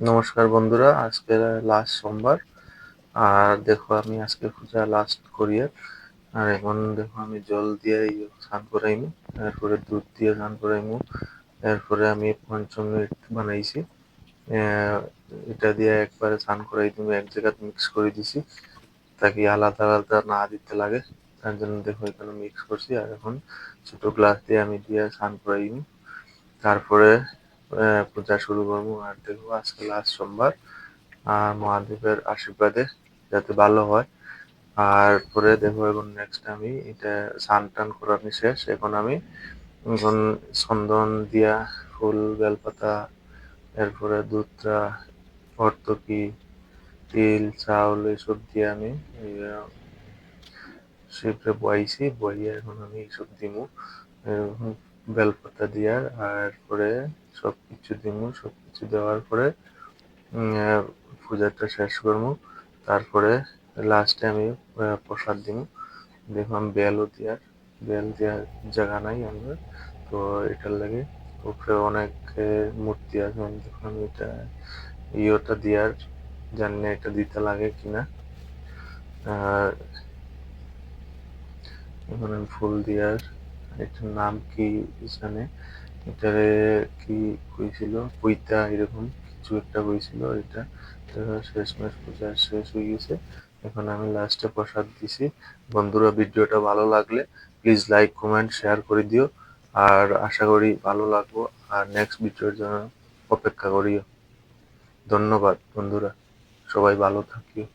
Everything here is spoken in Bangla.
নমস্কার বন্ধুরা আজকে লাস্ট সোমবার। আর দেখো আমি আজকে পূজা লাস্ট করিয়ে আর এখন দেখো আমি জল দিয়ে স্নান করাইমু এরপরে দুধ দিয়ে স্নান করাইমু এরপরে আমি পঞ্চমৃত বানাইছি। এটা দিয়ে একবারে স্নান করাই তুমি এক জায়গায় মিক্স করে দিছি, তাকে আলাদা আলাদা না দিতে লাগে। তার জন্য দেখো এখানে মিক্স করছি, আর এখন ছোট গ্লাস দিয়ে আমি দিয়ে স্নান করাইমু তারপরে পূজা শুরু করব। আর দেখব আজকে লাস্ট সোমবার। আর মহাদেবের আশীর্বাদে যাতে ভালো হয়। আর পরে দেখব এখন নেক্সট আমি এটা স্নান টান করানো শেষ। এখন আমি এখন চন্দন দিয়া ফুল, বেলপাতা, এরপরে দুধটা ভর্তকি তিল, চাউল এসব দিয়ে আমি শিবরে বয়াইছি বইয়ে এখন আমি এইসব দিমু। বেলপাতা দিয়া। আর পরে সব কিছু দিমু সব কিছু দেওয়ার পরে পূজাটা শেষ করব। তারপরে লাস্টে আমি প্রসাদ দিমু দেখলাম বেলও দিয়ার বেল দেওয়ার জায়গা নাই আমরা। তো এটার লাগে উপরে অনেক মূর্তি আছে। আমি দেখলাম এটা, ইয়েটা দেওয়ার, জানি না এটা দিতে লাগে কিনা। আর, এখন ফুল দেওয়ার এটার নাম কি জানে? এটারে কি কইছিল? পইতা এরকম কিছু একটা হয়েছিল এটা। শেষ মাস পূজা শেষ হয়ে গেছে। এখন আমি লাস্টে প্রসাদ দিছি। বন্ধুরা, ভিডিওটা ভালো লাগলে প্লিজ লাইক কমেন্ট শেয়ার করে দিও। আর আশা করি ভালো লাগবো। আর নেক্সট ভিডিওর জন্য অপেক্ষা করিও। ধন্যবাদ বন্ধুরা। সবাই ভালো থাকিও।